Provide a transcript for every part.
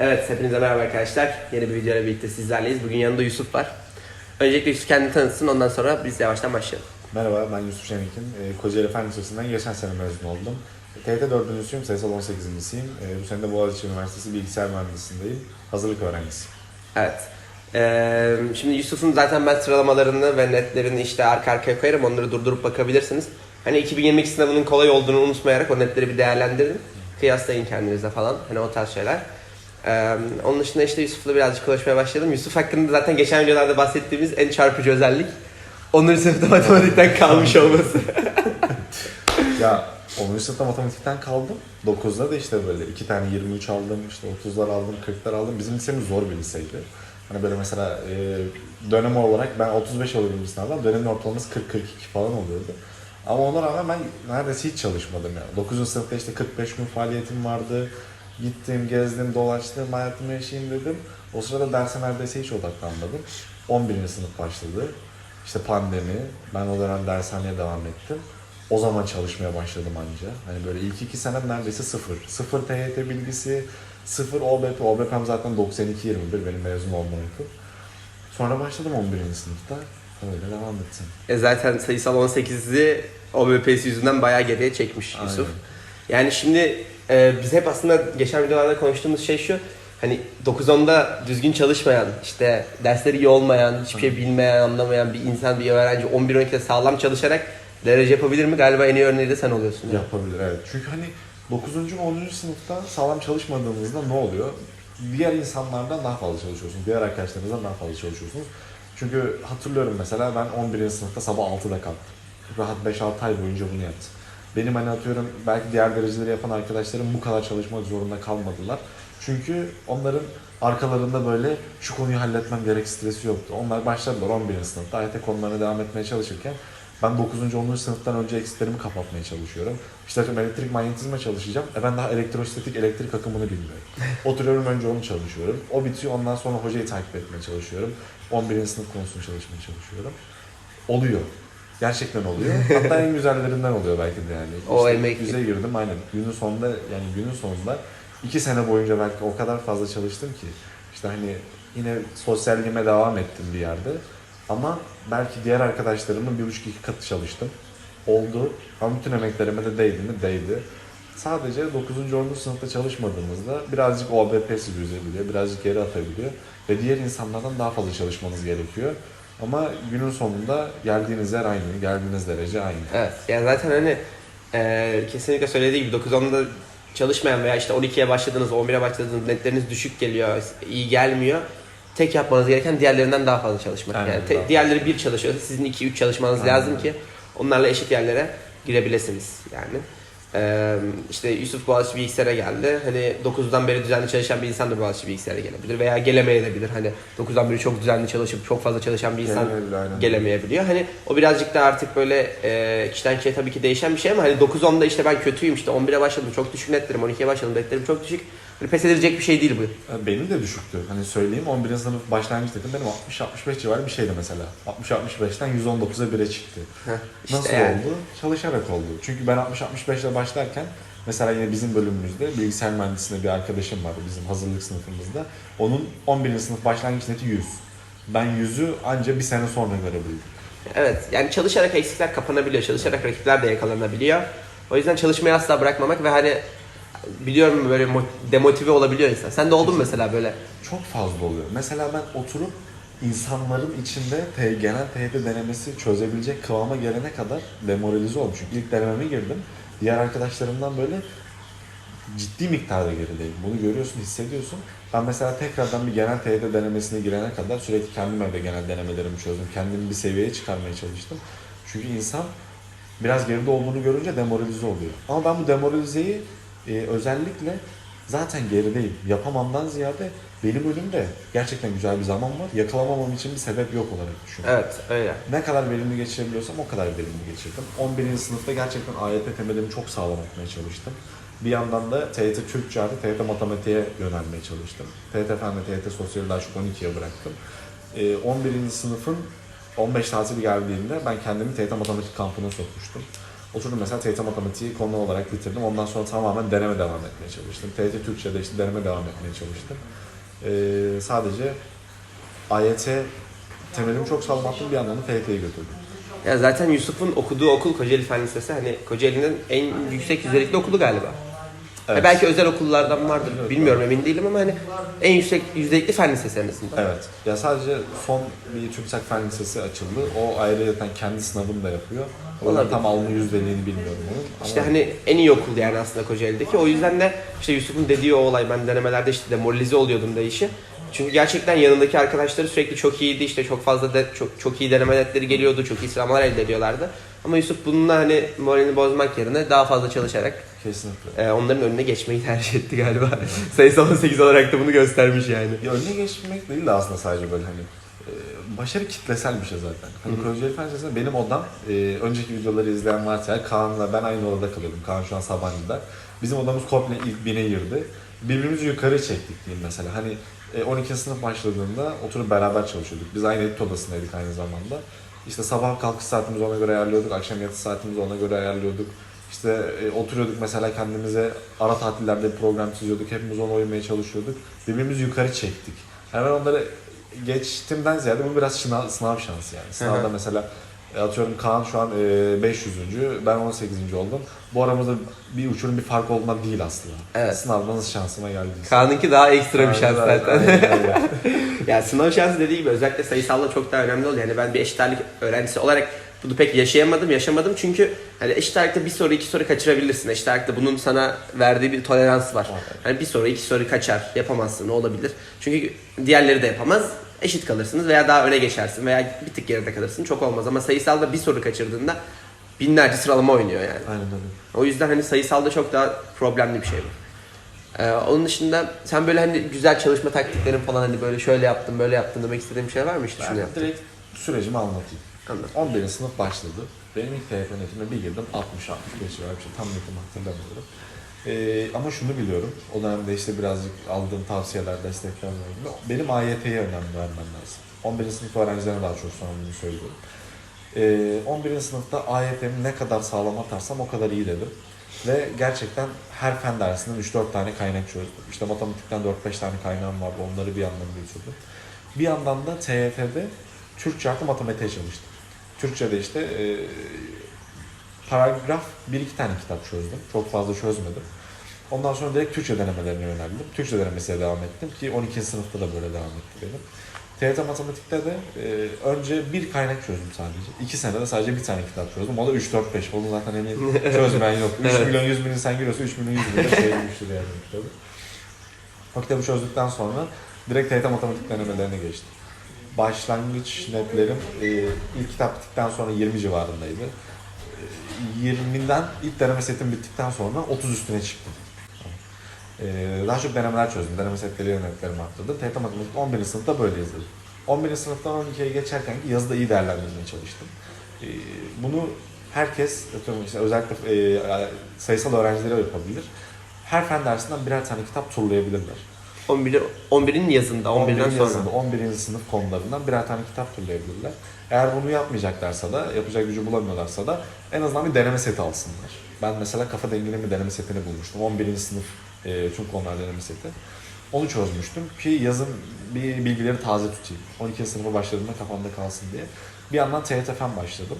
Evet, hepinize merhaba arkadaşlar. Yeni bir videoyla birlikte sizlerleyiz. Bugün yanında Yusuf var. Öncelikle Yusuf kendini tanıtsın, ondan sonra biz yavaştan başlayalım. Merhaba, ben Yusuf Şenik'in. E, Kocaeli Fen Lisesi'nden geçen sene mezun oldum. TYT 4.suyum, sayısal 18.siyim. E, bu sene de Boğaziçi Üniversitesi Bilgisayar Mühendisliğindeyim. Hazırlık öğrencisiyim. Evet. Ee, şimdi Yusuf'un zaten ben sıralamalarını ve netlerini işte arka arkaya koyarım. Onları durdurup bakabilirsiniz. Hani 2022 sınavının kolay olduğunu unutmayarak o netleri bir değerlendirin. Kıyaslayın kendinize falan. Hani o tarz şeyler. Onun dışında işte Yusuf'la birazcık konuşmaya başladım. Yusuf hakkında zaten geçen videolarda bahsettiğimiz en çarpıcı özellik 10. sınıfta matematikten kalmış olması. Ya 10. sınıfta matematikten kaldım. 9'da da işte böyle iki tane 23 aldım, işte 30'lar aldım, 40'lar aldım. Bizim lisemiz zor bir liseydi. Hani böyle mesela e, dönem olarak ben 35 alıyordum sınavdan. Dönemin ortalaması 40-42 falan oluyordu. Ama ona rağmen ben neredeyse hiç çalışmadım yani. 9. sınıfta işte 45 gün faaliyetim vardı. Gittim, gezdim, dolaştım, hayatımı yaşayayım dedim. O sırada derse neredeyse hiç odaklanmadım. 11. sınıf başladı. İşte pandemi. Ben o dönem dershaneye devam ettim. O zaman çalışmaya başladım anca. Hani böyle ilk iki senem neredeyse sıfır. Sıfır TYT bilgisi, sıfır OBP. OBP'm zaten 92-21 benim mezun olma uykum. Sonra başladım 11. sınıfta. Öyle devam ettim. E zaten sayısal 18'i OBP'si yüzünden bayağı geriye çekmiş Yusuf. Aynen. Yani şimdi e, biz hep aslında geçen videolarda konuştuğumuz şey şu. Hani 9-10'da düzgün çalışmayan, işte dersleri iyi olmayan, hiçbir şey bilmeyen, anlamayan bir insan, bir öğrenci 11-12'de sağlam çalışarak derece yapabilir mi? Galiba en iyi örneği de sen oluyorsun. Yapabilir evet. Çünkü hani 9. ve 10. sınıfta sağlam çalışmadığınızda ne oluyor? Diğer insanlardan daha fazla çalışıyorsunuz. Diğer arkadaşlarınızdan daha fazla çalışıyorsunuz. Çünkü hatırlıyorum mesela ben 11. sınıfta sabah 6'da kalktım. Rahat 5-6 ay boyunca bunu yaptım. Benim hani atıyorum belki diğer dereceleri yapan arkadaşlarım bu kadar çalışmak zorunda kalmadılar. Çünkü onların arkalarında böyle şu konuyu halletmem gerek stresi yoktu. Onlar başladılar 11. sınıfta AYT konularına devam etmeye çalışırken ben 9. 10. sınıftan önce eksiklerimi kapatmaya çalışıyorum. İşte atıyorum elektrik manyetizma çalışacağım. E ben daha elektrostatik elektrik akımını bilmiyorum. Oturuyorum önce onu çalışıyorum. O bitiyor ondan sonra hocayı takip etmeye çalışıyorum. 11. sınıf konusunu çalışmaya çalışıyorum. Oluyor. Gerçekten oluyor. Hatta en güzellerinden oluyor belki de yani. O İşte emek- Yüze girdim aynen. Günün sonunda yani günün sonunda iki sene boyunca belki o kadar fazla çalıştım ki işte hani yine sosyalliğime devam ettim bir yerde. Ama belki diğer arkadaşlarımın bir buçuk iki katı çalıştım. Oldu. Ama bütün emeklerime de değdi mi? Değdi. Sadece 9. 10. sınıfta çalışmadığımızda birazcık OBP sizi üzebiliyor, birazcık geri atabiliyor ve diğer insanlardan daha fazla çalışmanız gerekiyor. Ama günün sonunda geldiğiniz yer aynı, geldiğiniz derece aynı. Evet. Yani zaten hani e, kesinlikle söylediği gibi 9-10'da çalışmayan veya işte 12'ye başladığınız, 11'e başladığınız netleriniz düşük geliyor, iyi gelmiyor. Tek yapmanız gereken diğerlerinden daha fazla çalışmak. Aynen, yani te- fazla. diğerleri bir çalışıyorsa sizin 2-3 çalışmanız Aynen. lazım ki onlarla eşit yerlere girebilirsiniz yani. Ee, işte Yusuf Boğaziçi Bilgisayar'a geldi. Hani 9'dan beri düzenli çalışan bir insan da Boğaziçi Bilgisayar'a gelebilir veya gelemeyebilir. Hani 9'dan beri çok düzenli çalışıp çok fazla çalışan bir insan Gelemeyebilir, gelemeyebiliyor. Hani o birazcık da artık böyle e, kişiden kişiye tabii ki değişen bir şey ama hani 9-10'da işte ben kötüyüm işte 11'e başladım çok düşük netlerim 12'ye başladım netlerim çok düşük. Böyle pes edilecek bir şey değil bu. Benim de düşüktü. Hani söyleyeyim 11. sınıf başlangıç dedim benim 60-65 civarı bir şeydi mesela. 60-65'ten 119'a 1'e çıktı. Heh, işte Nasıl yani. oldu? Çalışarak oldu. Çünkü ben 60-65 ile başlarken mesela yine bizim bölümümüzde bilgisayar mühendisliğinde bir arkadaşım vardı bizim hazırlık sınıfımızda. Onun 11. sınıf başlangıç neti 100. Ben 100'ü anca bir sene sonra görebildim. Evet yani çalışarak eksikler kapanabiliyor. Çalışarak rakipler de yakalanabiliyor. O yüzden çalışmayı asla bırakmamak ve hani biliyorum böyle mo- demotive olabiliyor insan. Sen de oldun mesela böyle? Çok fazla oluyor. Mesela ben oturup insanların içinde T, genel TYT denemesi çözebilecek kıvama gelene kadar demoralize oldum. Çünkü ilk denememe girdim. Diğer arkadaşlarımdan böyle ciddi miktarda gerideyim. Bunu görüyorsun, hissediyorsun. Ben mesela tekrardan bir genel TYT denemesine girene kadar sürekli kendim evde genel denemelerimi çözdüm. Kendimi bir seviyeye çıkarmaya çalıştım. Çünkü insan biraz geride olduğunu görünce demoralize oluyor. Ama ben bu demoralizeyi e, özellikle zaten gerideyim. Yapamamdan ziyade benim önümde gerçekten güzel bir zaman var. Yakalamamam için bir sebep yok olarak düşünüyorum. Evet öyle. Ne kadar verimli geçirebiliyorsam o kadar verimli geçirdim. 11. sınıfta gerçekten AYT temelimi çok sağlam etmeye çalıştım. Bir yandan da TYT Türkçe artı TYT Matematiğe yönelmeye çalıştım. TYT Fen ve TYT Sosyal'i daha çok 12'ye bıraktım. Ee, 11. sınıfın 15 tatili geldiğinde ben kendimi TYT Matematik kampına sokmuştum. Oturdum mesela TYT matematiği konu olarak bitirdim. Ondan sonra tamamen deneme devam etmeye çalıştım. TYT Türkçe'de işte deneme devam etmeye çalıştım. Ee, sadece AYT temelimi çok sağlam attım bir yandan da TYT'ye götürdüm. Ya zaten Yusuf'un okuduğu okul Kocaeli Fen Lisesi hani Kocaeli'nin en yüksek yüzdelikli okulu galiba. Evet. Belki özel okullardan vardır bilmiyorum emin değilim ama hani en yüksek yüzdelikli fen lisesi en azından. Evet. Ya sadece son bir TÜBİTAK Fen Lisesi açıldı. O ayrıca kendi sınavını da yapıyor. O yüzden Olabilir. tam alma yüzdeliğini bilmiyorum onun. Ama İşte hani en iyi okul yani aslında Kocaeli'deki. O yüzden de işte Yusuf'un dediği o olay ben denemelerde işte demoralize oluyordum da işi. Çünkü gerçekten yanındaki arkadaşları sürekli çok iyiydi işte çok fazla de, çok çok iyi deneme netleri geliyordu, çok iyi sıralamalar elde ediyorlardı. Ama Yusuf bununla hani moralini bozmak yerine daha fazla çalışarak kesinlikle. e, onların önüne geçmeyi tercih etti galiba. Sayısal 18 olarak da bunu göstermiş yani. Ya önüne geçmek değil de aslında sadece böyle hani e, başarı kitlesel bir şey zaten. Hani Kocaeli Fen Lisesi'nde benim odam, e, önceki videoları izleyen varsa Kaan'la ben aynı odada kalıyordum. Kaan şu an Sabancı'da. Bizim odamız komple ilk bine girdi. Birbirimizi yukarı çektik diyeyim mesela. Hani 12. sınıf başladığında oturup beraber çalışıyorduk. Biz aynı etüt odasındaydık aynı zamanda. İşte sabah kalkış saatimizi ona göre ayarlıyorduk, akşam yatış saatimizi ona göre ayarlıyorduk. İşte e, oturuyorduk mesela kendimize ara tatillerde program çiziyorduk. Hepimiz ona uymaya çalışıyorduk. Birbirimizi yukarı çektik. Yani ben onları geçtimden ziyade bu biraz sınav, sınav şansı yani. Sınavda mesela e, atıyorum Kaan şu an e, 500. ben 18. oldum. Bu aramızda bir uçurum bir fark olduğundan değil aslında. Evet. Sınavda nasıl şansıma geldi. Kaan'ınki daha ekstra bir şans zaten. aynen öyle. ya sınav şansı dediği gibi özellikle sayısalla çok daha önemli oluyor. Yani ben bir eşit ağırlık öğrencisi olarak bunu pek yaşayamadım, yaşamadım çünkü hani eşit ağırlıkta bir soru iki soru kaçırabilirsin. Eşit ağırlıkta bunun sana verdiği bir tolerans var. Hani bir soru iki soru kaçar, yapamazsın, olabilir. Çünkü diğerleri de yapamaz. Eşit kalırsınız veya daha öne geçersin veya bir tık geride kalırsın. Çok olmaz ama sayısalda bir soru kaçırdığında binlerce sıralama oynuyor yani. Aynen öyle. O yüzden hani sayısalda çok daha problemli bir şey bu. Ee, onun dışında sen böyle hani güzel çalışma taktiklerin falan hani böyle şöyle yaptım böyle yaptım demek istediğin bir şey var mı işte şunu Ben yaptım. direkt sürecimi anlatayım. Anladım. 11. sınıf başladı. Benim ilk TYT netime bir girdim 60 65 civarı bir şey tam netimi hatırlamıyorum. Ee, ama şunu biliyorum. O dönemde işte birazcık aldığım tavsiyeler, destekler var. Benim AYT'ye önem vermem lazım. 11. sınıf öğrencilerine daha çok bunu söylüyorum. Ee, 11. sınıfta AYT'mi ne kadar sağlam atarsam o kadar iyi dedim. Ve gerçekten her fen dersinden 3-4 tane kaynak çözdüm. İşte matematikten 4-5 tane kaynağım vardı. Onları bir yandan götürdüm. Bir yandan da TYT'de Türkçe artı matematiğe çalıştım. Türkçe'de işte e, paragraf bir iki tane kitap çözdüm. Çok fazla çözmedim. Ondan sonra direkt Türkçe denemelerine yöneldim. Türkçe denemesiyle devam ettim ki 12. sınıfta da böyle devam etti benim. TYT matematikte de e, önce bir kaynak çözdüm sadece. İki senede sadece bir tane kitap çözdüm. O da 3, 4, 5. Onu zaten emin çözmeyen yok. 3 Evet. milyon 100 bin insan giriyorsa 3 milyon 100 bin de sevmiştir yani bu kitabı. O kitabı çözdükten sonra direkt TYT matematik denemelerine geçtim. Başlangıç netlerim e, ilk kitap bittikten sonra 20 civarındaydı. E, 20'den ilk deneme setim bittikten sonra 30 üstüne çıktım. Ee, daha çok denemeler çözdüm. Deneme setleri yönetlerimi arttırdım. TYT Matematik 11. sınıfta böyle yazıldı. 11. sınıftan 12'ye geçerken yazıda iyi değerlendirmeye çalıştım. Ee, bunu herkes, özellikle e, sayısal öğrencileri yapabilir. Her fen dersinden birer tane kitap turlayabilirler. 11 11'in yazında 11'den 11'in sonra. yazında, 11. sınıf konularından birer tane kitap turlayabilirler. Eğer bunu yapmayacaklarsa da, yapacak gücü bulamıyorlarsa da en azından bir deneme seti alsınlar. Ben mesela kafa bir deneme setini bulmuştum. 11. sınıf e, tüm konular deneme seti. Onu çözmüştüm ki yazın bir bilgileri taze tutayım. 12. sınıfa başladığımda kafamda kalsın diye. Bir yandan TYT fen başladım.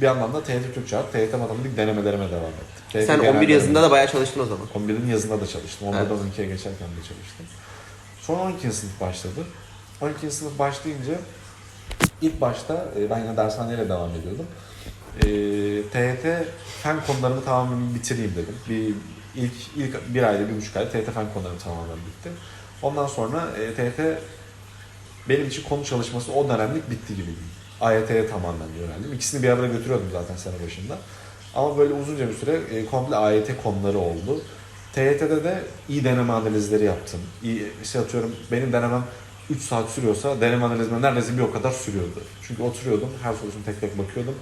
Bir yandan da TYT Türkçe, TYT matematik denemelerime devam ettim. TYT Sen genel 11 yazında da bayağı çalıştın o zaman. 11'in yazında da çalıştım. 11'den Evet. 12'ye geçerken de çalıştım. Sonra 12. sınıf başladı. 12. sınıf başlayınca ilk başta e, ben yine dershaneyle devam ediyordum. E, TYT fen konularını tamamen bitireyim dedim. Bir ilk ilk bir ayda bir buçuk ayda TYT fen konularım tamamen bitti. Ondan sonra e, TYT benim için konu çalışması o dönemlik bitti gibi. AYT'ye tamamen yöneldim. İkisini bir arada götürüyordum zaten sene başında. Ama böyle uzunca bir süre e, komple AYT konuları oldu. TYT'de de iyi deneme analizleri yaptım. İyi, işte atıyorum benim denemem 3 saat sürüyorsa deneme analizime neredeyse bir o kadar sürüyordu. Çünkü oturuyordum, her sorusunu tek tek bakıyordum.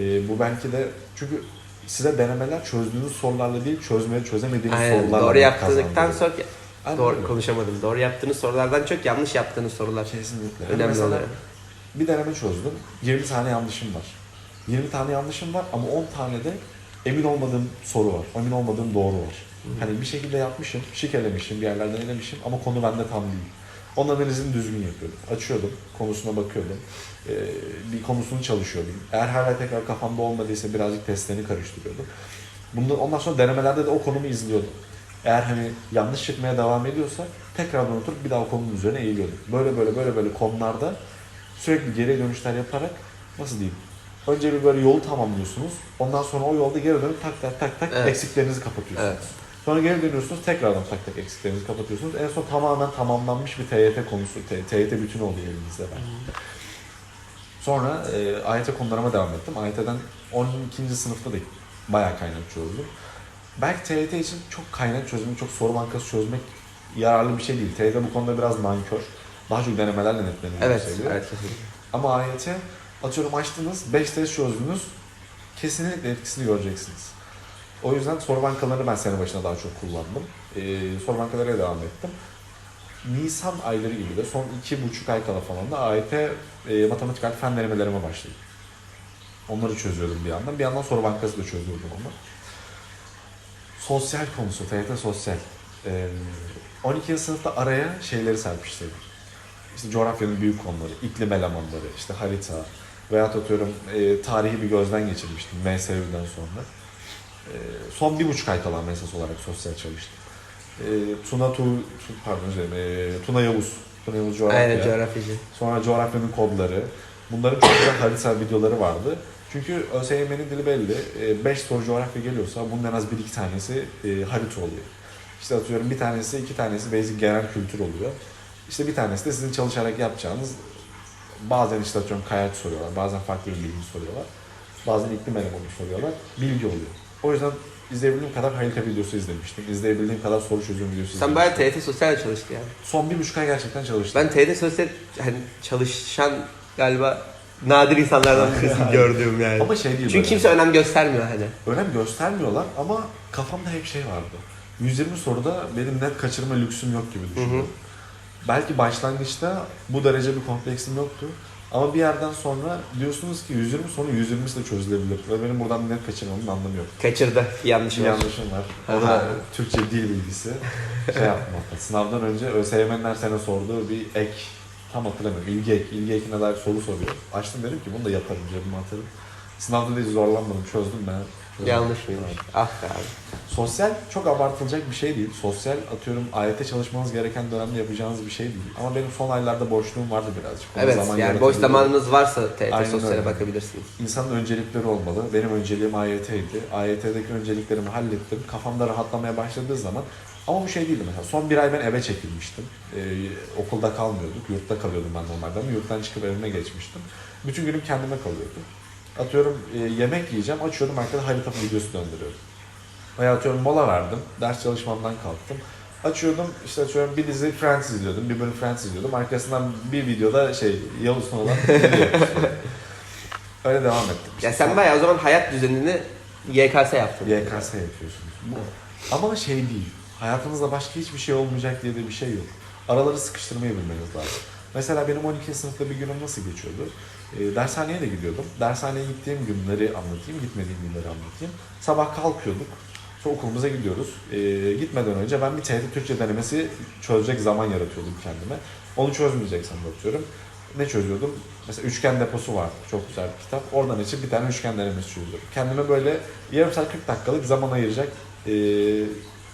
E, bu belki de çünkü size denemeler çözdüğünüz sorularla değil, çözmeye çözemediğiniz Aynen. sorularla Doğru kazandırıyor. sonra Aynen doğru konuşamadım. Doğru yaptığınız sorulardan çok yanlış yaptığınız sorular. Kesinlikle. Önemli Mesela oluyor. bir deneme çözdüm. 20 tane yanlışım var. 20 tane yanlışım var ama 10 tane de emin olmadığım soru var. Emin olmadığım doğru var. Hani bir şekilde yapmışım, şikelemişim, bir yerlerden elemişim ama konu bende tam değil. Onun analizini düzgün yapıyordum. Açıyordum, konusuna bakıyordum. Ee, bir konusunu çalışıyordum. Eğer hala tekrar kafamda olmadıysa birazcık testlerini karıştırıyordum. Bundan, ondan sonra denemelerde de o konumu izliyordum. Eğer hani yanlış çıkmaya devam ediyorsa tekrardan oturup bir daha o konunun üzerine eğiliyordum. Böyle böyle böyle böyle konularda sürekli geri dönüşler yaparak nasıl diyeyim? Önce bir böyle yolu tamamlıyorsunuz. Ondan sonra o yolda geri dönüp tak tak tak tak Evet. eksiklerinizi kapatıyorsunuz. Evet. Sonra geri dönüyorsunuz tekrardan tak tak eksiklerinizi kapatıyorsunuz. En son tamamen tamamlanmış bir TYT konusu, TYT bütün oluyor elinizde ben. Sonra e, AYT konularıma devam ettim. AYT'den 12. sınıfta da bayağı kaynak çözdüm. Belki TYT için çok kaynak çözmek, çok soru bankası çözmek yararlı bir şey değil. TYT bu konuda biraz nankör. Daha çok denemelerle netleniyor. Evet, seviyor. evet. Ama AYT atıyorum açtınız 5 test çözdünüz kesinlikle etkisini göreceksiniz. O yüzden soru bankalarını ben sene başına daha çok kullandım. Ee, soru bankalarına devam ettim. Nisan ayları gibi de son iki buçuk ay kala falan da AYT e, matematik artı fen denemelerime başladım. Onları çözüyordum bir yandan. Bir yandan soru bankası da çözüyordum onu. Sosyal konusu, TYT sosyal. Ee, 12. sınıfta araya şeyleri serpiştirdim. İşte coğrafyanın büyük konuları, iklim elemanları, işte harita veya atıyorum e, tarihi bir gözden geçirmiştim MSV'den sonra. E, son bir buçuk ay kalan mesas olarak sosyal çalıştım. E, Tuna Tu, pardon dilerim, e, Tuna Yavuz, Tuna Yavuz coğrafya. Aynen coğrafyacı. Sonra coğrafyanın kodları. Bunların çok güzel harita videoları vardı. Çünkü ÖSYM'nin dili belli. 5 soru coğrafya geliyorsa bunun en az 1-2 tanesi e, harita oluyor. İşte atıyorum bir tanesi, iki tanesi basic genel kültür oluyor. İşte bir tanesi de sizin çalışarak yapacağınız bazen işte atıyorum kayaç soruyorlar, bazen farklı bir bilgi soruyorlar. Bazen iklim elemanı soruyorlar. Bilgi oluyor. O yüzden izleyebildiğim kadar harita videosu izlemiştim. İzleyebildiğim kadar soru çözüm videosu Sen bayağı izlemiştim. TYT sosyal çalıştı yani. Son bir buçuk ay gerçekten çalıştım. Ben TYT sosyal hani çalışan galiba nadir insanlardan birisini gördüğüm yani. Ama şey değil Çünkü böyle. kimse önem göstermiyor hani. önem göstermiyorlar ama kafamda hep şey vardı. 120 soruda benim net kaçırma lüksüm yok gibi düşünüyorum. Belki başlangıçta bu derece bir kompleksim yoktu. Ama bir yerden sonra diyorsunuz ki 120 soru 120'si de çözülebilir. Ve benim buradan net kaçırmamın anlamı yok. Kaçırdı. Yanlışım var. yanlışım var. O da. Türkçe dil bilgisi. Şey yaptım hatta. Sınavdan önce ÖSYM'nin her sene sorduğu bir ek. Tam hatırlamıyorum. İlgi ek. İlgi ekine dair soru soruyor. Açtım dedim ki bunu da yaparım cebime atarım. Sınavda da hiç zorlanmadım. Çözdüm ben. Yanlış mıymış? Ah be abi. Sosyal çok abartılacak bir şey değil. Sosyal atıyorum AYT çalışmanız gereken dönemde yapacağınız bir şey değil. Ama benim son aylarda boşluğum vardı birazcık. Ona Evet zaman yani boş zamanınız varsa Aynen sosyale öyle. bakabilirsiniz. İnsanın öncelikleri olmalı. Benim önceliğim AYT'ydi. AYT'deki önceliklerimi hallettim. Kafamda rahatlamaya başladığı zaman ama bu şey değildi mesela. Son bir ay ben eve çekilmiştim. Ee, okulda kalmıyorduk. Yurtta kalıyordum ben normalde ama yurttan çıkıp evime geçmiştim. Bütün günüm kendime kalıyordu. Atıyorum e, yemek yiyeceğim. Açıyordum arkada harita videosu döndürüyordum. Veya atıyorum mola verdim. Ders çalışmamdan kalktım. Açıyordum işte atıyorum bir dizi Friends izliyordum. Bir bölüm Friends izliyordum. Arkasından bir videoda şey Yavuz'un olan video yapıyordum. Öyle devam ettim. Ya sen bayağı o zaman hayat düzenini YKS yaptın. YKS yapıyorsunuz. Bu, ama şey değil. Hayatınızda başka hiçbir şey olmayacak diye de bir şey yok. Araları sıkıştırmayı bilmeniz lazım. Mesela benim 12. sınıfta bir günüm nasıl geçiyordu? E, dershaneye de gidiyordum. Dershaneye gittiğim günleri anlatayım, gitmediğim günleri anlatayım. Sabah kalkıyorduk. Sonra okulumuza gidiyoruz. E, gitmeden önce ben bir TYT Türkçe denemesi çözecek zaman yaratıyordum kendime. Onu çözmeyeceksem atıyorum. Ne çözüyordum? Mesela üçgen deposu vardı. Çok güzel bir kitap. Oradan açıp bir tane üçgen denemesi çözüyordum. Kendime böyle yarım saat 40 dakikalık zaman ayıracak e,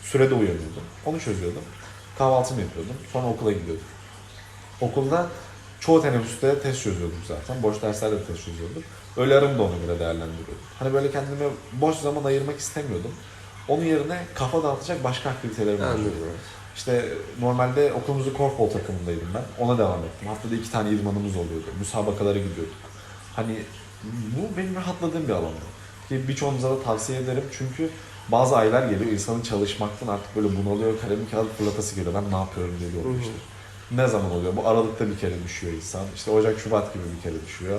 sürede uyanıyordum. Onu çözüyordum. Kahvaltımı yapıyordum. Sonra okula gidiyordum. Okulda çoğu teneffüste test çözüyordum zaten. Boş derslerde de test çözüyordum. Öğle aramı da ona göre değerlendiriyordum. Hani böyle kendime boş zaman ayırmak istemiyordum. Onun yerine kafa dağıtacak başka aktivitelerimi Anladım. arıyordum. İşte normalde okulumuzun korfball takımındaydım ben. Ona devam ettim. Haftada iki tane idmanımız oluyordu. Müsabakalara gidiyorduk. Hani bu benim rahatladığım bir alandı. Ki birçoğunuza da tavsiye ederim çünkü bazı aylar geliyor insanın çalışmaktan artık böyle bunalıyor, kalemi kağıt fırlatası geliyor. Ben ne yapıyorum diye işte. Ne zaman oluyor? Bu Aralık'ta bir kere düşüyor insan. İşte Ocak, Şubat gibi bir kere düşüyor.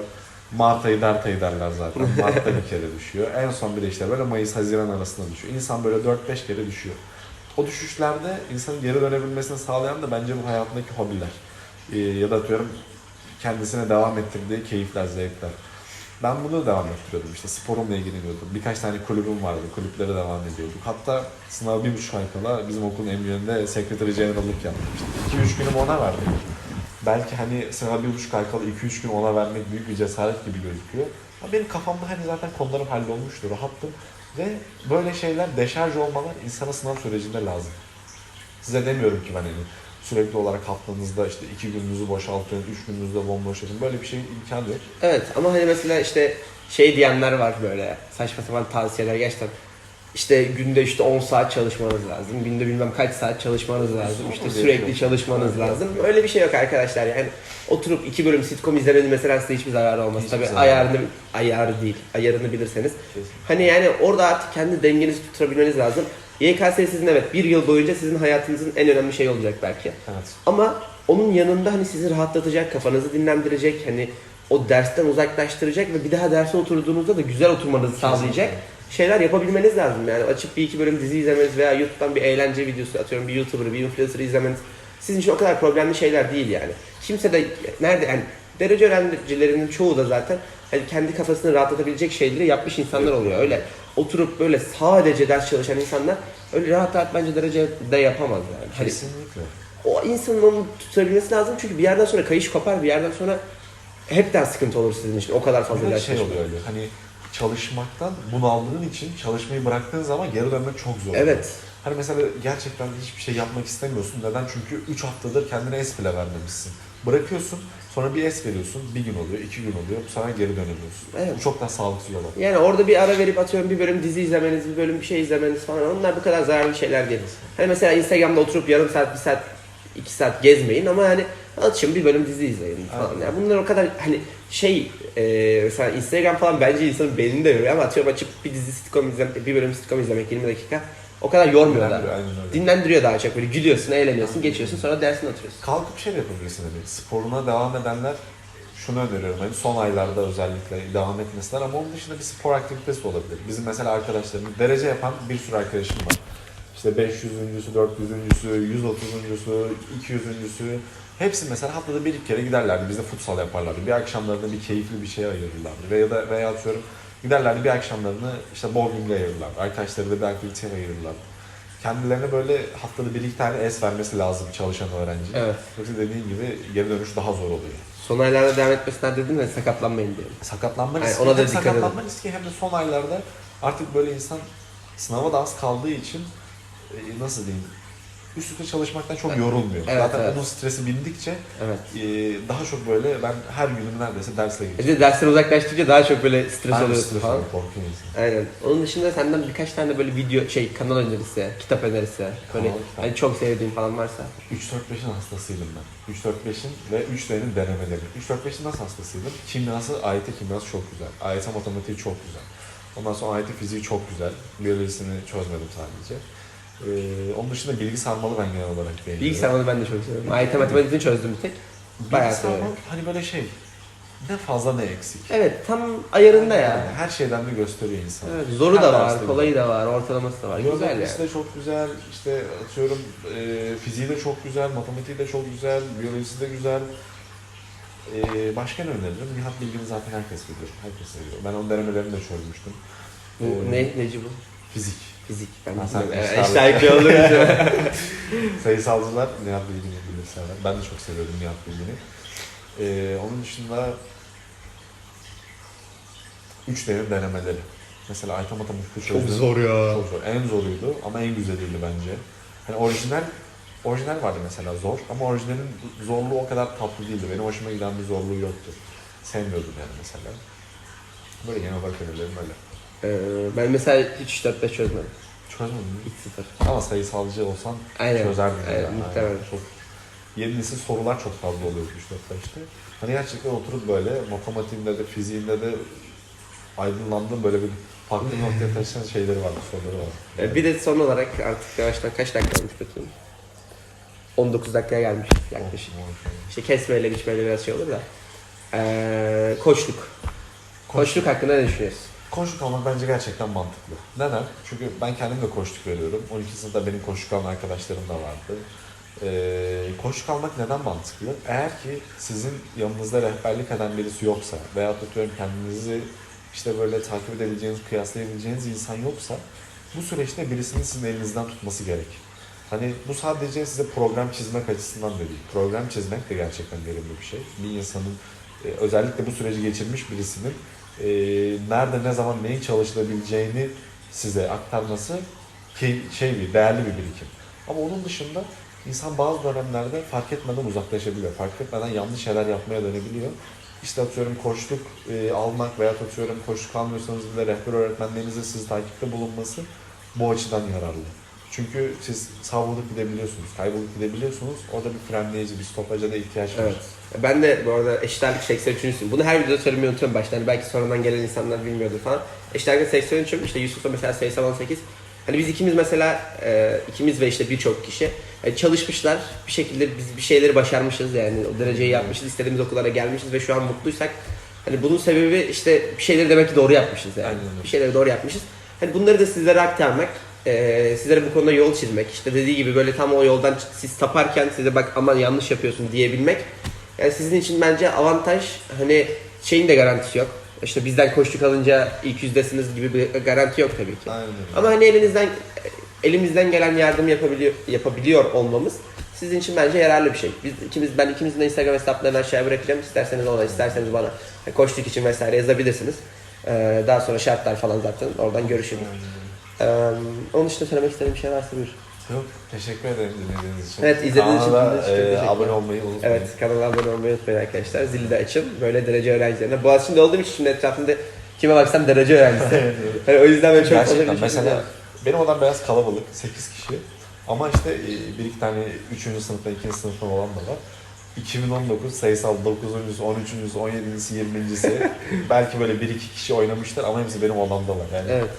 Mart ayı, Dert ayı derler zaten. Mart'ta bir kere düşüyor. En son bir de işte böyle Mayıs, Haziran arasında düşüyor. İnsan böyle 4-5 kere düşüyor. O düşüşlerde insanın geri dönebilmesini sağlayan da bence bu hayatındaki hobiler. Ee, ya da atıyorum kendisine devam ettirdiği keyifler, zevkler. Ben bunu devam ettiriyordum. İşte sporumla ilgileniyordum. Birkaç tane kulübüm vardı. Kulüplere devam ediyorduk. Hatta sınav bir buçuk ay kala bizim okulun emniyetinde sekreteri generallık yaptım. İşte 2-3 günümü ona verdim. Belki hani sınav bir buçuk ay kala 2-3 gün ona vermek büyük bir cesaret gibi gözüküyor. Ama benim kafamda hani zaten konularım hallolmuştu. Rahattım. Ve böyle şeyler deşarj olmalar insana sınav sürecinde lazım. Size demiyorum ki ben hani sürekli olarak haftanızda işte iki gününüzü boşaltın, üç gününüzde bomboş yapın. Böyle bir şey imkan yok. Evet ama hani mesela işte şey diyenler var böyle saçma sapan tavsiyeler gerçekten. İşte günde işte 10 saat çalışmanız lazım. Günde bilmem kaç saat çalışmanız lazım. İşte sürekli çalışmanız lazım. Öyle bir şey yok arkadaşlar. Yani oturup iki bölüm sitcom izlemenin mesela size hiçbir zararı olmaz. Hiçbir Tabii zararı. ayarını ayarı değil. Ayarını bilirseniz. Hani yani orada artık kendi dengenizi tutturabilmeniz lazım. YKS sizin evet bir yıl boyunca sizin hayatınızın en önemli şeyi olacak belki. Evet. Ama onun yanında hani sizi rahatlatacak, kafanızı dinlendirecek, hani o dersten uzaklaştıracak ve bir daha derse oturduğunuzda da güzel oturmanızı sağlayacak şeyler yapabilmeniz lazım. Yani açıp bir iki bölüm dizi izlemeniz veya YouTube'dan bir eğlence videosu atıyorum bir YouTuber'ı, bir influencer'ı izlemeniz sizin için o kadar problemli şeyler değil yani. Kimse de nerede yani derece öğrencilerinin çoğu da zaten hani kendi kafasını rahatlatabilecek şeyleri yapmış insanlar oluyor. Öyle oturup böyle sadece ders çalışan insanlar öyle rahat rahat bence derece de yapamaz yani. Hani Kesinlikle. o insanın onu tutabilmesi lazım çünkü bir yerden sonra kayış kopar bir yerden sonra hepten sıkıntı olur sizin için o kadar fazla ders şey çalışmak. oluyor öyle. Hani çalışmaktan bunaldığın için çalışmayı bıraktığın zaman geri dönmek çok zor. Evet. Hani mesela gerçekten hiçbir şey yapmak istemiyorsun. Neden? Çünkü 3 haftadır kendine es bile vermemişsin. Bırakıyorsun, sonra bir es veriyorsun. Bir gün oluyor, iki gün oluyor. Bu sefer geri dönemiyorsun. Evet. Bu çok daha sağlıksız olan. Yani orada bir ara verip atıyorum bir bölüm dizi izlemeniz, bir bölüm bir şey izlemeniz falan onlar bu kadar zararlı şeyler değil. Hani mesela Instagram'da oturup yarım saat, bir saat, iki saat gezmeyin ama hani açın bir bölüm dizi izleyin falan. Yani bunlar o kadar hani şey e, mesela Instagram falan bence insanın beynini de yoruyor ama atıyorum açıp bir dizi sitcom izlemek, bir bölüm sitcom izlemek 20 dakika o kadar yormuyor da. Dinlendiriyor, aynen öyle. Dinlendiriyor daha çok böyle gülüyorsun, eğleniyorsun, geçiyorsun sonra dersine oturuyorsun. Kalkıp şey de yapabilirsin hani sporuna devam edenler şunu öneriyorum hani son aylarda özellikle devam etmesinler ama onun dışında bir spor aktivitesi olabilir. Bizim mesela arkadaşlarım derece yapan bir sürü arkadaşım var. İşte 500'üncüsü, 400'üncüsü, 130'uncusu, 200'üncüsü hepsi mesela haftada bir iki kere giderlerdi. Bizde futsal yaparlardı. Bir akşamlarını bir keyifli bir şey ayırırlardı. Veya da veya atıyorum giderlerdi bir akşamlarını işte bowling'e ayırırlardı. Arkadaşları da bir aktiviteye ayırırlardı. Kendilerine böyle haftada bir iki tane es vermesi lazım çalışan öğrenci. Evet. Yoksa dediğin gibi geri dönüş daha zor oluyor. Son aylarda devam etmesinden dedim ve sakatlanmayın diye. Sakatlanma riski, ona da hem sakatlanma riski hem de son aylarda artık böyle insan sınava da az kaldığı için e, nasıl diyeyim üst üste çalışmaktan çok yorulmuyor. Evet, Zaten evet. onun stresi bindikçe Evet. e, daha çok böyle ben her günüm neredeyse dersle Bir geçiyorum. de dersten uzaklaştıkça daha çok böyle stres Ben oluyorsun stres falan. oluyorum, korkuyor insan. Aynen. Onun dışında senden birkaç tane böyle video şey kanal önerisi, kitap önerisi, böyle Kanal, kitap. hani çok sevdiğin falan varsa. 3-4-5'in hastasıydım ben. 3-4-5'in ve 3D'nin denemeleri. 3-4-5'in nasıl hastasıydım? Kimyası, AYT kimyası çok güzel. AYT matematiği çok güzel. Ondan sonra AYT fiziği çok güzel. Biyolojisini çözmedim sadece. Ee, onun dışında bilgi sarmalı ben genel olarak beğeniyorum. Bilgisayar onu ben de çok seviyorum. AYT matematiğini çözdüm bir tek. Bayağı Bilgi sarmal seviyorum. hani böyle şey ne fazla ne eksik. Evet tam ayarında ya. Her şeyden de gösteriyor insan. Evet, zoru Her da derste var, kolayı da var, ortalaması da var. Güzel Biyolojisi yani. de çok güzel, işte atıyorum e, fiziği de çok güzel, matematiği de çok güzel, biyolojisi de güzel. E, başka ne öneririm? Nihat Bilgin'i zaten herkes biliyor, herkes seviyor. Ben onun denemelerini de çözmüştüm. Bu Ee, ne, neci bu? Fizik. Fizik. Ben bilmiyorum. eşitlikli olduğum için. Sayısalcılar Nihat Bilgin'i bilirler. Ben de çok seviyordum Nihat Bilgin'i. E, onun dışında üç devrim denemeleri. Mesela Ayta Matematik'te çözdüm. ya. Çok zor. En zoruydu ama en güzeliydi bence. Hani orijinal orijinal vardı mesela zor ama orijinalin zorluğu o kadar tatlı değildi. Benim hoşuma giden bir zorluğu yoktu. Sevmiyordum yani mesela. Böyle genel olarak önerilerim öyle. Ee, ben mesela hiç 4-5 çözmedim. Çözmedim mi? Hiç sıfır. Ama sayısalcı olsan Aynen. çözerdin. Aynen, yani. muhtemelen. Çok yeni nesil sorular çok fazla oluyor 3 işte. Hani gerçekten oturup böyle matematiğinde de fiziğinde de aydınlandığım böyle bir farklı noktaya taşıyan şeyleri var, soruları var. Ee, bir de son olarak artık yavaştan kaç dakika olmuş bakayım. 19 dakikaya gelmiş yaklaşık. İşte kesmeyle biçmeyle biraz şey olur da. Ee, koçluk. Koçluk hakkında ne düşünüyorsun? Koçluk almak bence gerçekten mantıklı. Neden? Çünkü ben kendim de koçluk veriyorum. 12 sınıfta benim koçluk alan arkadaşlarım da vardı. Ee, koçluk almak neden mantıklı? Eğer ki sizin yanınızda rehberlik eden birisi yoksa veya atıyorum kendinizi işte böyle takip edebileceğiniz, kıyaslayabileceğiniz insan yoksa bu süreçte birisinin sizin elinizden tutması gerek. Hani bu sadece size program çizmek açısından da değil. Program çizmek de gerçekten verimli bir şey. Bir insanın e, özellikle bu süreci geçirmiş birisinin e, nerede ne zaman neyin çalışılabileceğini size aktarması ki şey bir değerli bir birikim. Ama onun dışında insan bazı dönemlerde fark etmeden uzaklaşabiliyor. Fark etmeden yanlış şeyler yapmaya dönebiliyor. İşte atıyorum koçluk e, almak veya atıyorum koçluk almıyorsanız bile rehber öğretmenlerinizin sizi takipte bulunması bu açıdan yararlı. Çünkü siz savrulup gidebiliyorsunuz, kaybolup gidebiliyorsunuz. Orada bir frenleyici, bir stopaja da ihtiyaç var. Evet. Ben de bu arada eşitlerlik 83'ünsün. Bunu her videoda söylemeyi unutuyorum başta. Hani belki sonradan gelen insanlar bilmiyordur falan. Eşitlerlik 83'üm. İşte Yusuf'la mesela sayısal 18. Hani biz ikimiz mesela, e, ikimiz ve işte birçok kişi e, çalışmışlar. Bir şekilde biz bir şeyleri başarmışız yani. O dereceyi yapmışız, istediğimiz okullara gelmişiz ve şu an mutluysak hani bunun sebebi işte bir şeyleri demek ki doğru yapmışız yani. Aynen. Bir şeyleri doğru yapmışız. Hani bunları da sizlere aktarmak, e, sizlere bu konuda yol çizmek. İşte dediği gibi böyle tam o yoldan siz taparken size bak aman yanlış yapıyorsun diyebilmek. Yani sizin için bence avantaj hani şeyin de garantisi yok. İşte bizden koştuk alınca ilk yüzdesiniz gibi bir garanti yok tabii ki. Aynen. Ama hani elinizden elimizden gelen yardım yapabiliyor yapabiliyor olmamız sizin için bence yararlı bir şey. Biz ikimiz ben ikimizin de Instagram hesaplarını aşağıya bırakacağım. İsterseniz ona, isterseniz bana hani koştuk için vesaire yazabilirsiniz. Ee, daha sonra şartlar falan zaten oradan görüşürüz. Ee, onun dışında söylemek istediğim bir şey varsa buyur. Yok, teşekkür ederim dinlediğiniz için. Evet, izlediğiniz için Kanala, e, teşekkürler. abone olmayı unutmayın. Evet kanala abone olmayı unutmayın arkadaşlar. Zili de açın. Böyle derece öğrencilerine. Boğaziçi'nde olduğum için şimdi etrafımda kime baksam derece öğrencisi. yani o yüzden böyle çok Gerçekten mesela benim odam biraz kalabalık, 8 kişi. Ama işte e, bir iki tane 3. sınıfta, 2. sınıftan olan da var. 2019 sayısal 9.'sü, 13.'sü, 17.'si, 20.si belki böyle 1-2 kişi oynamışlar ama hepsi benim odamdalar. Yani Evet.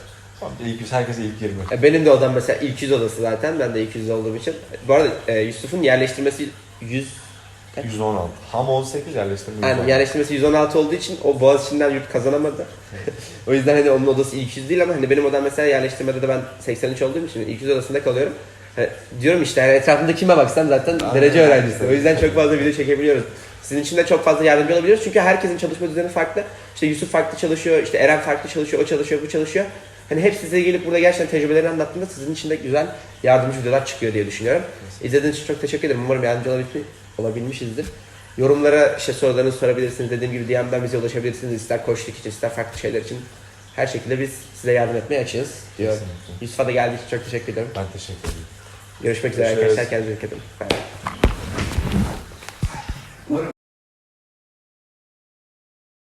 İlk yüz, herkese ilk 20. E, Benim de odam mesela ilk yüz odası zaten. Ben de ilk yüz olduğum için. Bu arada e, Yusuf'un yerleştirmesi 100 116. Ham 18 yerleştirme 116. Aynen yerleştirmesi 116 olduğu için o Boğaziçi'nden yurt kazanamadı. o yüzden hani onun odası ilk yüz değil ama hani benim odam mesela yerleştirmede de ben 83 olduğum için ilk yüz odasında kalıyorum. Hani diyorum işte yani etrafımda kime baksam zaten Aynen. derece öğrencisi. O yüzden çok fazla video çekebiliyoruz. Sizin için de çok fazla yardımcı olabiliyoruz. Çünkü herkesin çalışma düzeni farklı. İşte Yusuf farklı çalışıyor, işte Eren farklı çalışıyor, o çalışıyor, bu çalışıyor. Hani hep size gelip burada gerçekten tecrübelerini anlattığında sizin için de güzel yardımcı videolar çıkıyor diye düşünüyorum. İzlediğiniz için çok teşekkür ederim. Umarım yardımcı olabilmiş, olabilmişizdir. Yorumlara işte sorularınızı sorabilirsiniz. Dediğim gibi DM'den bize ulaşabilirsiniz. İster koçluk için, ister farklı şeyler için. Her şekilde biz size yardım etmeye açığız diyor. Kesinlikle. Yusuf'a da geldiği için çok teşekkür ederim. Ben teşekkür ederim. Görüşmek üzere arkadaşlar. Kendinize dikkat edin. Bay.